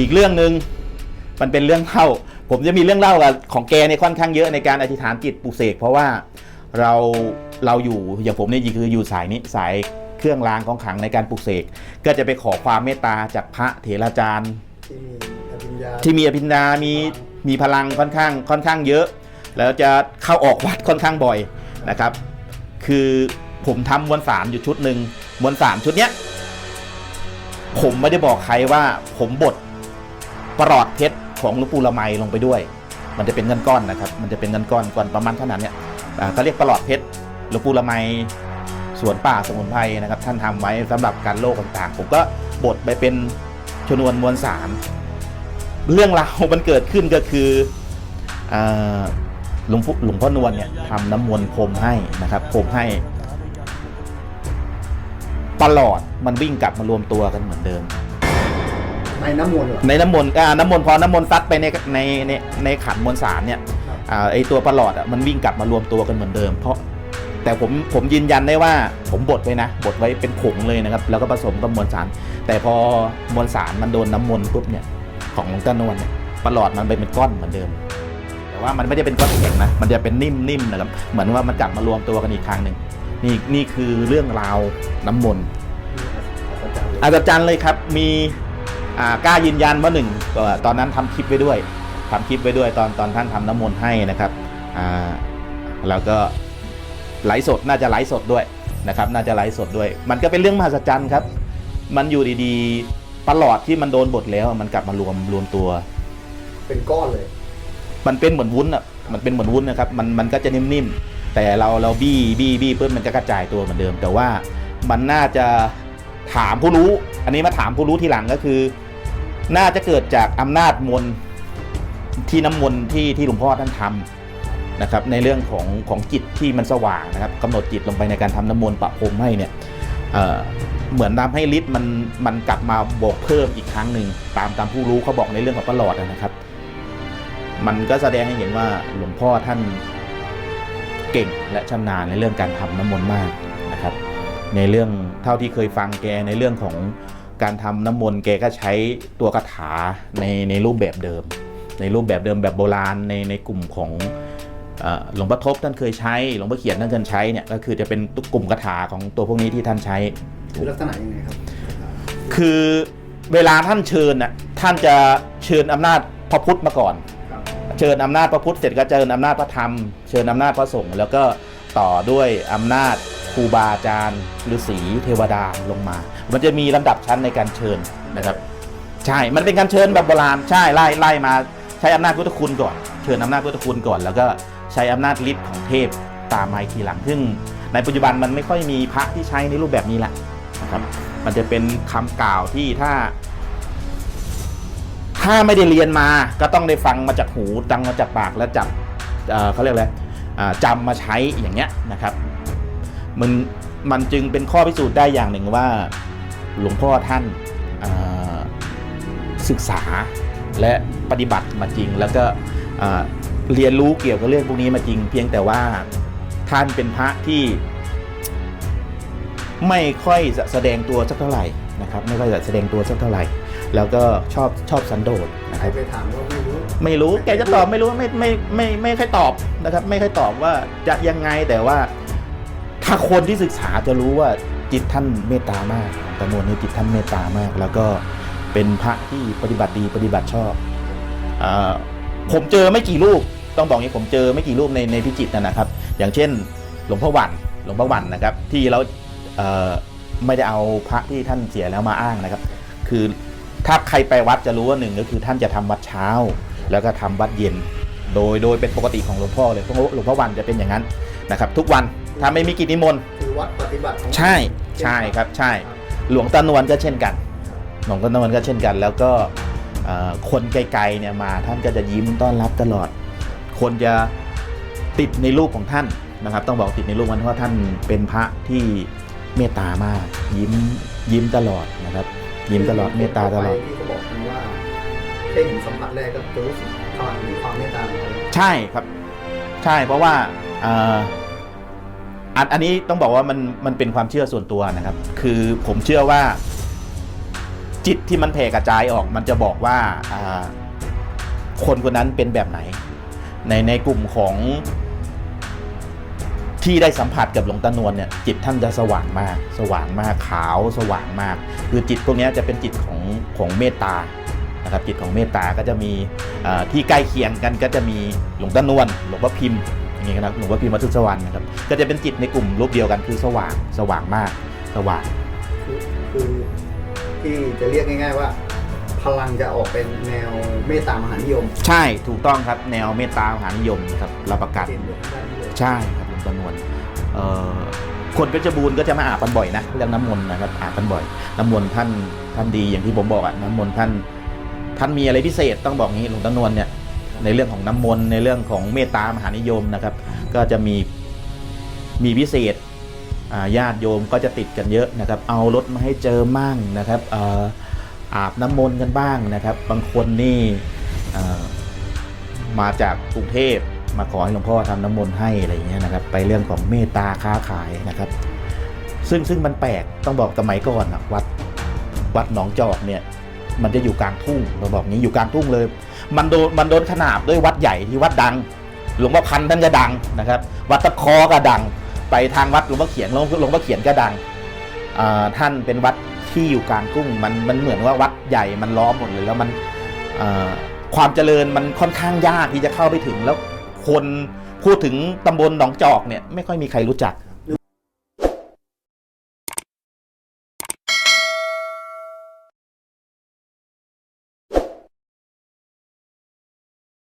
อีกเรื่องหนึ่งมันเป็นเรื่องเล่า ผมจะมีเรื่องเล่ากับของแกเนี่ยค่อนข้างเยอะในการอธิษฐานจิตปลุกเสกเพราะว่าเราเราอยู่อย่างผมเนี่ยคืออยู่สายนี้สายเครื่องรางของขลังในการปลุกเสกก็จะไปขอความเมตตาจากพระเถราจารย์ ที่มีอภิญญาที่มีอภิญญามีมีพลังค่อนข้างค่อนข้างเยอะ แล้วจะเข้าออกวัดค่อนข้างบ่อยนะครับ คือผมทำมวลสารอยู่ชุดหนึ่งมวลสารชุดเนี้ยผมไม่ได้บอกใครว่าผมบด ประหลอดเพชรของหลวงปู่ละไมลงไปด้วย มันจะเป็นเงินก้อนนะครับ มันจะเป็นเงินก้อนก่อนประมาณเท่านั้นเนี่ยอ่าเขาเรียกประหลอดเพชรหลวงปู่ละไมสวนป่าสมุนไพรนะครับ ท่านทำไว้สำหรับการโรคต่างๆ ผมก็บดไปเป็นชนวนมวลสารเรื่องราวมันเกิดขึ้นก็คือหลวงพ่อหลวงพ่อนวลเนี่ยทำน้ำมนต์พรมให้นะครับพรมให้ ตลอดมันวิ่งกลับมารวมตัวกันเหมือนเดิม ในน้ำมนต์เหรอ ในน้ำมนต์อ่าน้ำมนต์พอน้ำมนต์ซัดไปในในในในขันมวลสารเนี่ยครับ อ่าไอตัวประหลอดอะมันวิ่งกลับมารวมตัวกันเหมือนเดิม เพราะแต่ผมผมยืนยันได้ว่าผมบดไว้นะบดไว้เป็นผงเลยนะครับ แล้วก็ผสมกับมวลสาร แต่พอมวลสารมันโดนน้ำมนต์ปุ๊บเนี่ยของหลวงตานวลเนี่ยประหลอดมันไปเป็นก้อนเหมือนเดิม แต่ว่ามันไม่ได้เป็นก้อนแข็งนะมันจะเป็นนิ่มๆนะครับเหมือนว่ามันกลับมารวมตัวกันอีกครั้งหนึ่งนี่นี่คือเรื่องราวน้ำมนต์อาจารย์เลย อาจารย์เลยครับ มีอ่า กล้ายืนยันว่าหนึ่งก็ตอนนั้นทำคลิปไว้ด้วยทำคลิปไว้ด้วยตอนตอนท่านทำน้ำมนต์ให้นะครับอ่าแล้วก็ไลฟ์สดน่าจะไลฟ์สดด้วยนะครับ น่าจะไลฟ์สดด้วย มันก็เป็นเรื่องมหัศจรรย์ครับ มันอยู่ดีๆประหลอดที่มันโดนบดแล้ว มันกลับมารวมรวมตัว เป็นก้อนเลย มันเป็นเหมือนวุ้นอะมันเป็นเหมือนวุ้นนะครับ มันมันก็จะนิ่มๆ แต่เราเราบี้บี้บี้เพิ่มมันก็กระจายตัวเหมือนเดิม แต่ว่ามันน่าจะถามผู้รู้ อันนี้มาถามผู้รู้ทีหลังก็คือ น่าจะเกิดจากอำนาจมนต์ที่น้ำมนต์ที่ที่หลวงพ่อท่านทำนะครับ ในเรื่องของของจิตที่มันสว่างนะครับกำหนดจิตลงไปในการทำน้ำมนต์ประพรมให้เนี่ยเเหมือนทำให้ฤทธิ์มันมันกลับมาบวกเพิ่มอีกครั้งหนึ่งตามตามผู้รู้เขาบอกในเรื่องของประหลอดนะครับ มันก็แสดงให้เห็นว่าหลวงพ่อท่านเก่งและชำนาญในเรื่องการทำน้ำมนต์มากนะครับ ในเรื่องเท่าที่เคยฟังแกในเรื่องของ การทำน้ำมนต์แกก็ใช้ตัวคาถาในในรูปแบบเดิม ในรูปแบบเดิมแบบโบราณในในกลุ่มของเอ่อหลวงพ่อทบท่านเคยใช้หลวงพ่อเขียนท่านเคยใช้เนี่ยก็คือจะเป็นกลุ่มคาถาของตัวพวกนี้ที่ท่านใช้คือลักษณะยังไงครับ คือเวลาท่านเชิญน่ะท่านจะเชิญอำนาจพระพุทธมาก่อนครับเชิญอำนาจพระพุทธเสร็จก็เชิญอำนาจพระธรรม เชิญอำนาจพระสงฆ์แล้วก็ต่อด้วยอำนาจ ครูบาอาจารย์ฤาษีเทวดาลงมา มันจะมีลำดับชั้นในการเชิญนะครับ ใช่ มันเป็นการเชิญแบบโบราณใช่ไล่ไล่มาใช้อำนาจพุทธคุณก่อน เชิญอำนาจพุทธคุณก่อน แล้วก็ใช้อำนาจฤทธิ์ของเทพตามมาทีหลังซึ่งในปัจจุบันมันไม่ค่อยมีพระที่ใช้ในรูปแบบนี้แหละนะครับมันจะเป็นคำกล่าวที่ถ้า ถ้าไม่ได้เรียนมาก็ต้องได้ฟังมาจากหูดังมาจากปากแล้วจับเขาเรียกอะไรจำมาใช้อย่างเงี้ยนะครับ มันมันจึงเป็นข้อพิสูจน์ได้อย่างหนึ่งว่าหลวงพ่อท่านาศึกษาและปฏิบัติมาจริง แล้วก็เรียนรู้เกี่ยวกับเรื่องพวกนี้มาจริง เพียงแต่ว่าท่านเป็นพระที่ไม่ค่อยแสดงตัวสักเท่าไหร่นะครับไม่ค่อยจะแสดงตัวสักเท่าไหร่ แล้วก็ชอบชอบสันโดษนะครรับไปถามก็ไม่รู้ไม่รู้แกจะตอบไม่รู้ไม่ไม่ไม่ไม่ค่อยตอบนะครับ ไม่ค่อยตอบว่าจะยังไงแต่ว่า ถ้าคนที่ศึกษาจะรู้ว่าจิตท่านเมตตามากตะมวลนี้จิตท่านเมตตามาก แล้วก็เป็นพระที่ปฏิบัติดีปฏิบัติชอบอผมเจอไม่กี่รูปต้องบอกอย่างนี้ผมเจอไม่กี่รูปในในพิจิตรนะครับ อย่างเช่น หลวงพ่อวันหลวงพ่อวันนะครับ ที่เราไม่ได้เอาพระที่ท่านเสียแล้วมาอ้างนะครับ คือถ้าใครไปวัดจะรู้ว่าหนึ่งก็คือท่านจะทำวัดเช้า แล้วก็ทำวัดเย็น โดยโดยเป็นปกติของหลวงพ่อเลยเพราะหลวงพ่อวันจะเป็นอย่างนั้นนะครับ ทุกวัน ถ้าไม่มีกิจนิมนต์คือวัดปฏิบัติของใช่ใช่ครับใช่ หลวงตานวลก็เช่นกัน หลวงตานวลก็เช่นกัน แล้วก็เอ่อคนไกลๆเนี่ยมาท่านก็จะยิ้มต้อนรับตลอด คนจะติดในรูปของท่านนะครับ ต้องบอกติดในรูปมันเพราะว่าท่านเป็นพระที่เมตตามาก ยิ้มยิ้มตลอดนะครับ ยิ้มตลอดเมตตาตลอดที่เขาบอกกันว่าแค่เห็นสัมผัสแรกก็จะรู้สึกความมีความเมตตาของเขาใช่ครับ ใช่เพราะว่าเอันอันนี้ต้องบอกว่ามันมันเป็นความเชื่อส่วนตัวนะครับ คือผมเชื่อว่า จิตที่มันแผ่กระจายออก มันจะบอกว่าอ่าคนคนนั้นเป็นแบบไหน ในในกลุ่มของที่ได้สัมผัสกับหลวงตานวลเนี่ยจิตท่านจะสว่างมาก สว่างมากขาวสว่างมาก คือจิตพวกนี้จะเป็นจิตของของเมตตานะครับจิตของเมตตาก็จะมีที่ใกล้เคียงกันก็จะมีหลวงตานวลหลวงพ่อพิมพ์ อย่างงี้นะครับหลวงพ่อพิมพ์วัดทุสวรรณนะครับก็จะเป็นจิตในกลุ่มรูปเดียวกันคือสว่างสว่างมากสว่างคือคือที่จะเรียกง่าย ๆว่า พลังจะออกเป็นแนวเมตตามหานิยมใช่ถูกต้องครับแนวเมตตามหานิยมครับรับประกัน เด่นเด่นด้านนี้เลยใช่ครับหลวงตานวลเอ่อคนเพชรบูรณ์ก็จะมาอาบกันบ่อยนะเรื่องน้ำมนต์นะครับอาบกันบ่อย น้ำมนต์ท่านท่านดีอย่างที่ผมบอกอะน้ำมนต์ท่าน ท่านมีอะไรพิเศษต้องบอกงี้หลวงตานวลเนี่ย ในเรื่องของน้ำมนต์ในเรื่องของเมตตามหานิยมนะครับ ก็จะมีมีพิเศษญาติโยมก็จะติดกันเยอะนะครับ เอารถมาให้เจอมั่งนะครับอาบน้ำมนต์กันบ้างนะครับ บางคนนี่มาจากกรุงเทพมาขอให้หลวงพ่อทำน้ำมนต์ให้อะไรอย่างเงี้ยนะครับ ไปเรื่องของเมตตาค้าขายนะครับ ซึ่งซึ่งมันแปลกต้องบอกสมัยก่อนอะวัดวัดหนองจอกเนี่ย มันจะอยู่กลางทุ่งเราบอกงี้อยู่กลางทุ่งเลย มันโดนมันโดนขนาบด้วยวัดใหญ่ที่วัดดัง หลวงพ่อพันธ์ท่านก็ดังนะครับ วัดตะคอก็ดัง ไปทางวัดหลวงพ่อเขียนหลวงหลวงพ่อเขียนก็ดังท่านเป็นวัดที่อยู่กลางทุ่งมันมันเหมือนว่าวัดใหญ่มันล้อมหมดเลยแล้วมันความเจริญมันค่อนข้างยากที่จะเข้าไปถึงแล้วคนพูดถึงตำบลหนองจอกเนี่ยไม่ค่อยมีใครรู้จัก